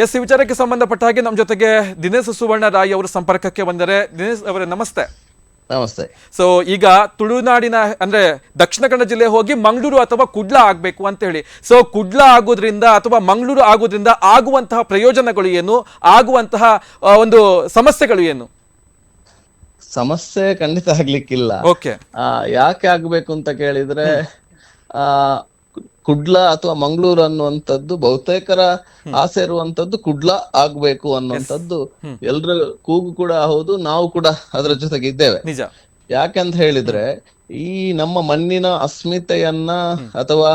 S ಈ ವಿಚಾರಕ್ಕೆ ಸಂಬಂಧಪಟ್ಟ ಹಾಗೆ ನಮ್ಮ ಜೊತೆಗೆ ದಿನೇಶ್ ಸುವರ್ಣ ರಾಯ್ ಅವರು ಸಂಪರ್ಕಕ್ಕೆ ಬಂದರೆ. ದಿನೇಶ್ ಅವರೇ ನಮಸ್ತೆ. ನಮಸ್ತೆ. ಸೊ ಈಗ ತುಳುನಾಡಿನ ಅಂದ್ರೆ ದಕ್ಷಿಣ ಕನ್ನಡ ಜಿಲ್ಲೆ ಹೋಗಿ ಮಂಗಳೂರು ಅಥವಾ ಕುಡ್ಲ ಆಗಬೇಕು ಅಂತ ಹೇಳಿ. ಸೊ ಕುಡ್ಲ ಆಗೋದ್ರಿಂದ ಅಥವಾ ಮಂಗಳೂರು ಆಗೋದ್ರಿಂದ ಆಗುವಂತಹ ಪ್ರಯೋಜನಗಳು ಏನು? ಆಗುವಂತಹ ಒಂದು ಸಮಸ್ಯೆಗಳು ಏನು? ಸಮಸ್ಯೆ ಖಂಡಿತ ಆಗ್ಲಿಕ್ಕಿಲ್ಲ. ಓಕೆ ಯಾಕೆ ಆಗ್ಬೇಕು ಅಂತ ಕೇಳಿದ್ರೆ ಕುಡ್ಲ ಅಥವಾ ಮಂಗಳೂರು ಅನ್ನುವಂಥದ್ದು ಬಹುತೇಕರ ಆಸೆ ಇರುವಂತದ್ದು ಕುಡ್ಲ ಆಗ್ಬೇಕು ಅನ್ನುವಂಥದ್ದು ಎಲ್ರ ಕೂಗು ಕೂಡ ಹೌದು ನಾವು ಕೂಡ ಅದರ ಜೊತೆಗೆ ಇದ್ದೇವೆ. ಯಾಕಂತ ಹೇಳಿದ್ರೆ ಈ ನಮ್ಮ ಮಣ್ಣಿನ ಅಸ್ಮಿತೆಯನ್ನ ಅಥವಾ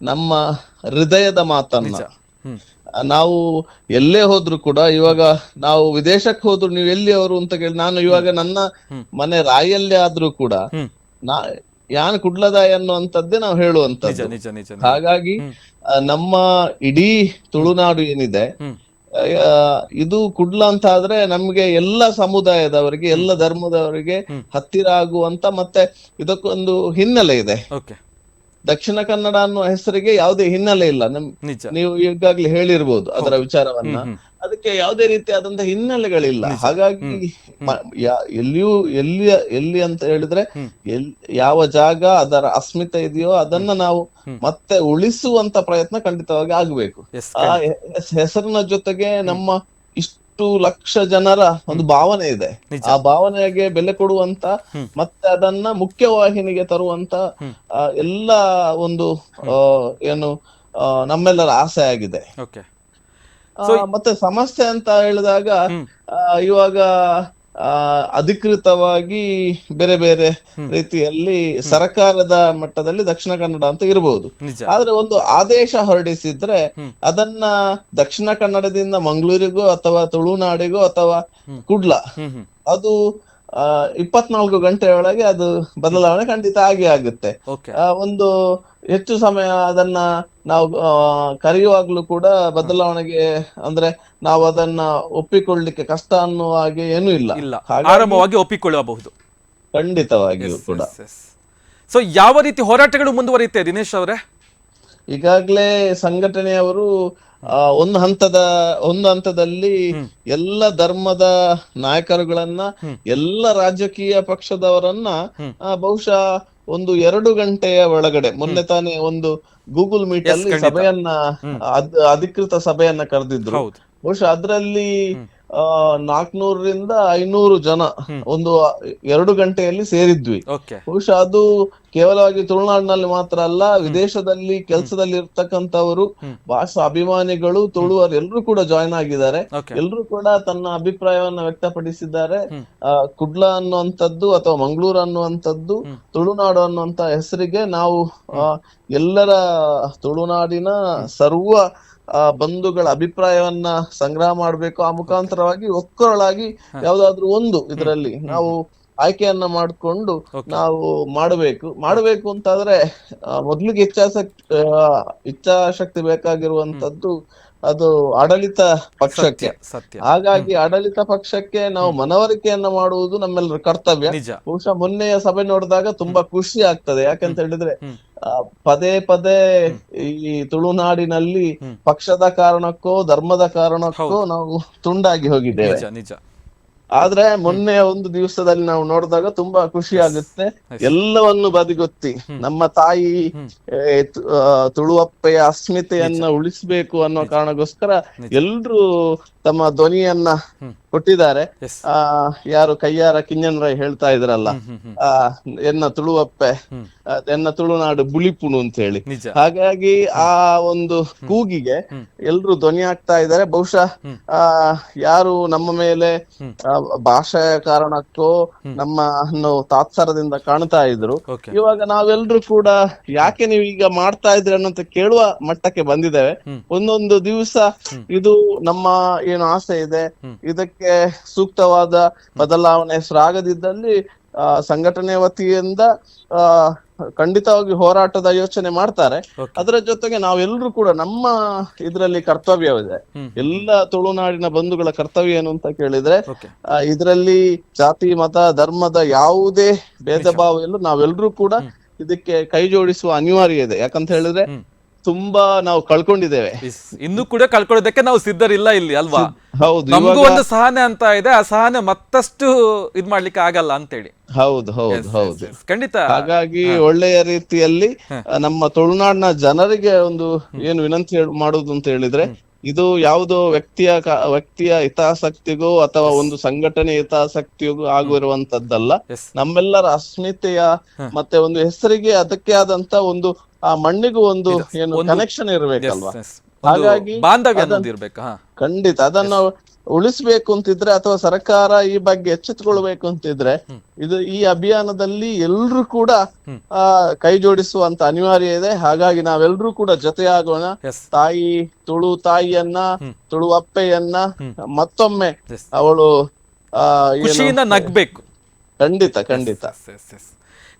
ನಮ್ಮ ಹೃದಯದ ಮಾತನ್ನ ನಾವು ಎಲ್ಲೇ ಹೋದ್ರು ಕೂಡ ಇವಾಗ ನಾವು ವಿದೇಶಕ್ಕೆ ಹೋದ್ರು ನೀವು ಎಲ್ಲಿ ಅವರು ಅಂತ ಕೇಳಿ ನಾನು ಇವಾಗ ನನ್ನ ಮನೆ ರಾಯಲ್ಲೇ ಆದ್ರೂ ಕೂಡ ನಾ ಯಾನ್ ಕುಡ್ಲದಾಯ ಅನ್ನುವಂಥದ್ದೇ ನಾವು ಹೇಳುವಂತ ಹೇಳುವಂತದ್ದು. ಹಾಗಾಗಿ ನಮ್ಮ ಇಡೀ ತುಳುನಾಡು ಏನಿದೆ ಇದು ಕುಡ್ಲ ಅಂತ ಆದ್ರೆ ನಮ್ಗೆ ಎಲ್ಲ ಸಮುದಾಯದವರಿಗೆ ಎಲ್ಲ ಧರ್ಮದವರಿಗೆ ಹತ್ತಿರ ಆಗುವಂತ ಮತ್ತೆ ಇದಕ್ಕೊಂದು ಹಿನ್ನೆಲೆ ಇದೆ. ದಕ್ಷಿಣ ಕನ್ನಡ ಅನ್ನುವ ಹೆಸರಿಗೆ ಯಾವುದೇ ಹಿನ್ನೆಲೆ ಇಲ್ಲ. ನಮ್ ನೀವು ಈಗಾಗ್ಲೇ ಹೇಳಿರ್ಬೋದು ಅದರ ವಿಚಾರವನ್ನ. ಅದಕ್ಕೆ ಯಾವುದೇ ರೀತಿಯಾದಂತಹ ಹಿನ್ನೆಲೆಗಳಿಲ್ಲ. ಹಾಗಾಗಿ ಎಲ್ಲಿಯೂ ಎಲ್ಲಿ ಎಲ್ಲಿ ಅಂತ ಹೇಳಿದ್ರೆ ಎಲ್ ಯಾವ ಜಾಗ ಅದರ ಅಸ್ಮಿತೆ ಇದೆಯೋ ಅದನ್ನ ನಾವು ಮತ್ತೆ ಉಳಿಸುವಂತ ಪ್ರಯತ್ನ ಖಂಡಿತವಾಗಿ ಆಗ್ಬೇಕು. ಆ ಹೆಸರಿನ ಜೊತೆಗೆ ನಮ್ಮ ಇಷ್ಟು ಲಕ್ಷ ಜನರ ಒಂದು ಭಾವನೆ ಇದೆ. ಆ ಭಾವನೆಗೆ ಬೆಲೆ ಕೊಡುವಂತ ಮತ್ತೆ ಅದನ್ನ ಮುಖ್ಯವಾಹಿನಿಗೆ ತರುವಂತ ಎಲ್ಲ ಒಂದು ಏನು ನಮ್ಮೆಲ್ಲರ ಆಸೆ ಆಗಿದೆ. ಮತ್ತೆ ಸಮಸ್ಯೆ ಅಂತ ಹೇಳಿದಾಗ ಇವಾಗ ಅಧಿಕೃತವಾಗಿ ಬೇರೆ ಬೇರೆ ರೀತಿಯಲ್ಲಿ ಸರ್ಕಾರದ ಮಟ್ಟದಲ್ಲಿ ದಕ್ಷಿಣ ಕನ್ನಡ ಅಂತ ಇರಬಹುದು ಆದ್ರೆ ಒಂದು ಆದೇಶ ಹೊರಡಿಸಿದ್ರೆ ಅದನ್ನ ದಕ್ಷಿಣ ಕನ್ನಡದಿಂದ ಮಂಗಳೂರಿಗೋ ಅಥವಾ ತುಳುನಾಡಿಗೋ ಅಥವಾ ಕುಡ್ಲ ಅದು ಅಹ್ ಇಪ್ಪತ್ನಾಲ್ಕು ಗಂಟೆ ಒಳಗೆ ಅದು ಬದಲಾವಣೆ ಖಂಡಿತ ಆಗೇ ಆಗುತ್ತೆ. ಆ, ಒಂದು ಹೆಚ್ಚು ಸಮಯ ಅದನ್ನ ನಾವು ಕರೆಯುವಾಗ್ಲೂ ಕೂಡ ಬದಲಾವಣೆಗೆ ಅಂದ್ರೆ ನಾವು ಅದನ್ನ ಒಪ್ಪಿಕೊಳ್ಳಲಿಕ್ಕೆ ಕಷ್ಟ ಅನ್ನುವ ಹಾಗೆ ಏನೂ ಇಲ್ಲ. ಆರಂಭವಾಗಿ ಒಪ್ಪಿಕೊಳ್ಳಬಹುದು. ಖಂಡಿತವಾಗಿಯೂ ಕೂಡ. ಸೊ ಯಾವ ರೀತಿ ಹೋರಾಟಗಳು ಮುಂದುವರಿಯುತ್ತೆ ದಿನೇಶ್ ಅವರೇ? ಈಗಾಗಲೇ ಸಂಘಟನೆಯವರು ಒಂದು ಹಂತದ ಒಂದು ಹಂತದಲ್ಲಿ ಎಲ್ಲ ಧರ್ಮದ ನಾಯಕರುಗಳನ್ನ ಎಲ್ಲ ರಾಜಕೀಯ ಪಕ್ಷದವರನ್ನ ಬಹುಶಃ ಒಂದು ಎರಡು ಗಂಟೆಯ ಒಳಗಡೆ ಮೊನ್ನೆ ತಾನೇ ಒಂದು ಗೂಗಲ್ ಮೀಟ್ ಅಲ್ಲಿ ಸಭೆಯನ್ನ ಅದ್- ಅಧಿಕೃತ ಸಭೆಯನ್ನ ಕರೆದಿದ್ರು. ಬಹುಶಃ ಅದ್ರಲ್ಲಿ ನಾಲ್ಕನೂರರಿಂದ ಐನೂರು ಜನ ಒಂದು ಎರಡು ಗಂಟೆಯಲ್ಲಿ ಸೇರಿದ್ವಿ. ಬಹುಶಃ ಅದು ಕೇವಲವಾಗಿ ತುಳುನಾಡಿನಲ್ಲಿ ಮಾತ್ರ ಅಲ್ಲ ವಿದೇಶದಲ್ಲಿ ಕೆಲಸದಲ್ಲಿ ಇರ್ತಕ್ಕಂಥವರು ಭಾಷಾ ಅಭಿಮಾನಿಗಳು ತುಳುವರು ಎಲ್ಲರೂ ಕೂಡ ಜಾಯ್ನ್ ಆಗಿದ್ದಾರೆ. ಎಲ್ಲರೂ ಕೂಡ ತನ್ನ ಅಭಿಪ್ರಾಯವನ್ನ ವ್ಯಕ್ತಪಡಿಸಿದ್ದಾರೆ. ಆ, ಕುಡ್ಲ ಅನ್ನುವಂಥದ್ದು ಅಥವಾ ಮಂಗಳೂರು ಅನ್ನುವಂಥದ್ದು ತುಳುನಾಡು ಅನ್ನುವಂತ ಹೆಸರಿಗೆ ನಾವು ಆ, ಎಲ್ಲರ ತುಳುನಾಡಿನ ಸರ್ವ ಆ, ಬಂಧುಗಳ ಅಭಿಪ್ರಾಯವನ್ನ ಸಂಗ್ರಹ ಮಾಡ್ಬೇಕು. ಆ ಮುಖಾಂತರವಾಗಿ ಒಕ್ಕೊರಳಾಗಿ ಯಾವ್ದಾದ್ರು ಒಂದು ಇದರಲ್ಲಿ ನಾವು ಆಯ್ಕೆಯನ್ನ ಮಾಡಿಕೊಂಡು ನಾವು ಮಾಡಬೇಕು. ಮಾಡಬೇಕು ಅಂತಾದ್ರೆ ಮೊದ್ಲಿಗೆ ಇಚ್ಛಾಶಕ್ತಿ ಇಚ್ಛಾಶಕ್ತಿ ಬೇಕಾಗಿರುವಂತದ್ದು ಅದು ಆಡಳಿತ ಪಕ್ಷಕ್ಕೆ. ಹಾಗಾಗಿ ಆಡಳಿತ ಪಕ್ಷಕ್ಕೆ ನಾವು ಮನವರಿಕೆಯನ್ನ ಮಾಡುವುದು ನಮ್ಮೆಲ್ಲರ ಕರ್ತವ್ಯ. ಬಹುಶಃ ಮೊನ್ನೆಯ ಸಭೆ ನೋಡಿದಾಗ ತುಂಬಾ ಖುಷಿ ಆಗ್ತದೆ. ಯಾಕಂತ ಹೇಳಿದ್ರೆ ಪದೇ ಪದೇ ಈ ತುಳುನಾಡಿನಲ್ಲಿ ಪಕ್ಷದ ಕಾರಣಕ್ಕೋ ಧರ್ಮದ ಕಾರಣಕ್ಕೋ ನಾವು ತುಂಡಾಗಿ ಹೋಗಿದ್ದೇವೆ. ಆದ್ರೆ ಮೊನ್ನೆ ಒಂದು ದಿವಸದಲ್ಲಿ ನಾವು ನೋಡಿದಾಗ ತುಂಬಾ ಖುಷಿ ಆಗುತ್ತೆ. ಎಲ್ಲವನ್ನು ಬದಿಗೊತ್ತಿ ನಮ್ಮ ತಾಯಿ ತುಳುವಪ್ಪೆಯ ಅಸ್ಮಿತೆಯನ್ನ ಉಳಿಸ್ಬೇಕು ಅನ್ನೋ ಕಾರಣಕ್ಕೋಸ್ಕರ ಎಲ್ರು ತಮ್ಮ ಧ್ವನಿಯನ್ನ ಕೊಟ್ಟಿದ್ದಾರೆ. ಆ ಯಾರು ಕಯ್ಯಾರ ಕಿಂಜನರಾಯ್ ಹೇಳ್ತಾ ಇದ್ರಲ್ಲ ಆ ಎನ್ನ ತುಳುವಪ್ಪೆ ಎನ್ನ ತುಳುನಾಡು ಬುಳಿಪುಣು ಅಂತ ಹೇಳಿ ಹಾಗಾಗಿ ಆ ಒಂದು ಕೂಗಿಗೆ ಎಲ್ರು ಧ್ವನಿ ಆಗ್ತಾ ಇದ್ದಾರೆ. ಬಹುಶಃ ಆ ಯಾರು ನಮ್ಮ ಮೇಲೆ ಭಾಷೆ ಭಾಷೆಯ ಕಾರಣಕ್ಕೋ ನಮ್ಮ ಅನ್ನು ತಾತ್ಸಾರದಿಂದ ಕಾಣ್ತಾ ಇದ್ರು. ಇವಾಗ ನಾವೆಲ್ಲರೂ ಕೂಡ ಯಾಕೆ ನೀವು ಈಗ ಮಾಡ್ತಾ ಇದ್ರಿ ಅನ್ನೋಂತ ಕೇಳುವ ಮಟ್ಟಕ್ಕೆ ಬಂದಿದ್ದೇವೆ. ಒಂದೊಂದು ದಿವಸ ಇದು ನಮ್ಮ ಏನು ಆಸೆ ಇದೆ. ಇದಕ್ಕೆ ಸೂಕ್ತವಾದ ಬದಲಾವಣೆ ಹೆಸರಾಗದಿದ್ದಲ್ಲಿ ಆ ಸಂಘಟನೆ ವತಿಯಿಂದ ಆ ಖಂಡಿತವಾಗಿ ಹೋರಾಟದ ಯೋಚನೆ ಮಾಡ್ತಾರೆ. ಅದರ ಜೊತೆಗೆ ನಾವೆಲ್ಲರೂ ಕೂಡ ನಮ್ಮ ಇದರಲ್ಲಿ ಕರ್ತವ್ಯವಿದೆ. ಎಲ್ಲ ತುಳುನಾಡಿನ ಬಂಧುಗಳ ಕರ್ತವ್ಯ ಏನು ಅಂತ ಕೇಳಿದ್ರೆ ಇದರಲ್ಲಿ ಜಾತಿ ಮತ ಧರ್ಮದ ಯಾವುದೇ ಭೇದ ಭಾವ ಇಲ್ಲ. ನಾವೆಲ್ಲರೂ ಕೂಡ ಇದಕ್ಕೆ ಕೈ ಜೋಡಿಸುವ ಅನಿವಾರ್ಯ ಇದೆ. ಯಾಕಂತ ಹೇಳಿದ್ರೆ. ತುಂಬಾ ನಾವು ಕಳ್ಕೊಂಡಿದ್ದೇವೆ. ಇನ್ನು ಕೂಡ ಕಳ್ಕೊಳ್ಳೋದಕ್ಕೆ ನಾವು ಸಿದ್ಧರಿಲ್ಲ ಇಲ್ಲಿ ಅಲ್ವಾ? ಹೌದು ನಮಗೂ ಒಂದು ಸಹನೆ ಅಂತ ಇದೆ ಆ ಸಹನೆ ಮತ್ತಷ್ಟು ಇದ್ ಮಾಡ್ಲಿಕ್ಕೆ ಆಗಲ್ಲ ಅಂತೇಳಿ. ಹೌದು ಹೌದು ಹೌದು. ಖಂಡಿತ. ಹಾಗಾಗಿ ಒಳ್ಳೆಯ ರೀತಿಯಲ್ಲಿ ನಮ್ಮ ತುಳುನಾಡಿನ ಜನರಿಗೆ ಒಂದು ಏನು ವಿನಂತಿ ಹೇಳ್- ಮಾಡುದು ಅಂತ ಹೇಳಿದ್ರೆ ಇದು ಯಾವುದೋ ವ್ಯಕ್ತಿಯ ವ್ಯಕ್ತಿಯ ಹಿತಾಸಕ್ತಿಗೂ ಅಥವಾ ಒಂದು ಸಂಘಟನೆ ಹಿತಾಸಕ್ತಿಗೂ ಆಗಿರುವಂತದ್ದಲ್ಲ ನಮ್ಮೆಲ್ಲರ ಅಸ್ಮಿತೆಯ ಮತ್ತೆ ಒಂದು ಹೆಸರಿಗೆ ಅದಕ್ಕೆ ಆದಂತ ಒಂದು ಆ ಮಣ್ಣಿಗೂ ಒಂದು ಏನು ಕನೆಕ್ಷನ್ ಇರಬೇಕಲ್ವಾ? ಹಾಗಾಗಿ ಖಂಡಿತ ಅದನ್ನ ಉಳಿಸ್ಬೇಕು ಅಂತಿದ್ರೆ ಅಥವಾ ಸರ್ಕಾರ ಈ ಬಗ್ಗೆ ಎಚ್ಚೆತ್ತುಕೊಳ್ಬೇಕು ಅಂತಿದ್ರೆ ಇದು ಈ ಅಭಿಯಾನದಲ್ಲಿ ಎಲ್ರು ಕೂಡ ಆ ಕೈ ಜೋಡಿಸುವಂತ ಅನಿವಾರ್ಯ ಇದೆ. ಹಾಗಾಗಿ ನಾವೆಲ್ಲರೂ ಕೂಡ ಜೊತೆಯಾಗೋಣ. ತಾಯಿ ತುಳು ತಾಯಿಯನ್ನ ತುಳು ಅಪ್ಪೆಯನ್ನ ಮತ್ತೊಮ್ಮೆ ಅವಳು ಆ ಖುಷಿಯಿಂದ ನಗ್ಬೇಕು. ಖಂಡಿತ ಖಂಡಿತ.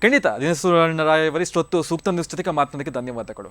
ಖಂಡಿತ ದಿನೇಶ್ವರಣ್ಣರಾಯ ಅವರಿಷ್ಟೊತ್ತು ಸೂಕ್ತ ನ್ಯೂಸ್ ಜೊತೆಗೆ ಧನ್ಯವಾದಗಳು.